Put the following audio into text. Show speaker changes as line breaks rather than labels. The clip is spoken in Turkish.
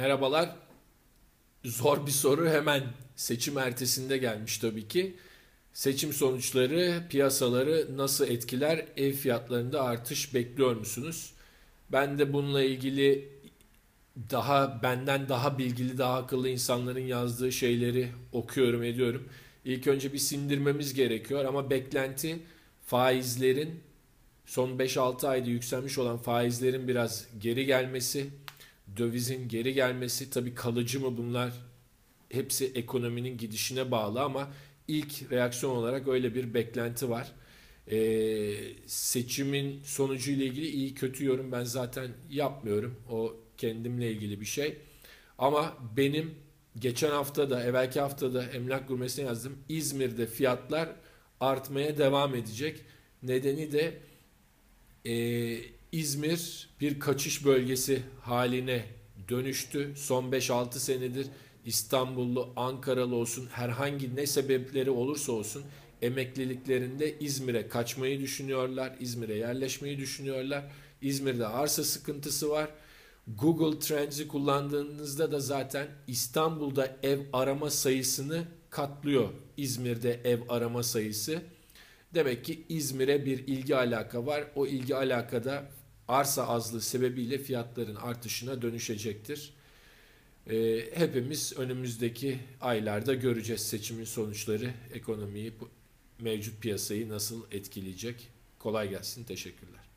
Merhabalar. Zor bir soru hemen seçim ertesinde gelmiş tabii ki. Seçim sonuçları piyasaları nasıl etkiler? Ev fiyatlarında artış bekliyor musunuz? Ben de bununla ilgili daha benden daha bilgili, daha akıllı insanların yazdığı şeyleri okuyorum, ediyorum. İlk önce bir sindirmemiz gerekiyor ama beklenti faizlerin son 5-6 ayda yükselmiş olan faizlerin biraz geri gelmesi, dövizin geri gelmesi tabii kalıcı mı bunlar hepsi ekonominin gidişine bağlı ama ilk reaksiyon olarak öyle bir beklenti var. Ee, seçimin sonucu ile ilgili iyi kötü yorum ben zaten yapmıyorum. O kendimle ilgili bir şey. Ama benim geçen hafta da evvelki hafta da emlak gurmesine yazdım. İzmir'de fiyatlar artmaya devam edecek. Nedeni de e, İzmir bir kaçış bölgesi haline dönüştü. Son 5-6 senedir İstanbullu, Ankaralı olsun herhangi ne sebepleri olursa olsun emekliliklerinde İzmir'e kaçmayı düşünüyorlar. İzmir'e yerleşmeyi düşünüyorlar. İzmir'de arsa sıkıntısı var. Google Trends'i kullandığınızda da zaten İstanbul'da ev arama sayısını katlıyor. İzmir'de ev arama sayısı. Demek ki İzmir'e bir ilgi alaka var. O ilgi alakada arsa azlığı sebebiyle fiyatların artışına dönüşecektir. Ee, hepimiz önümüzdeki aylarda göreceğiz seçimin sonuçları, ekonomiyi, mevcut piyasayı nasıl etkileyecek. Kolay gelsin, teşekkürler.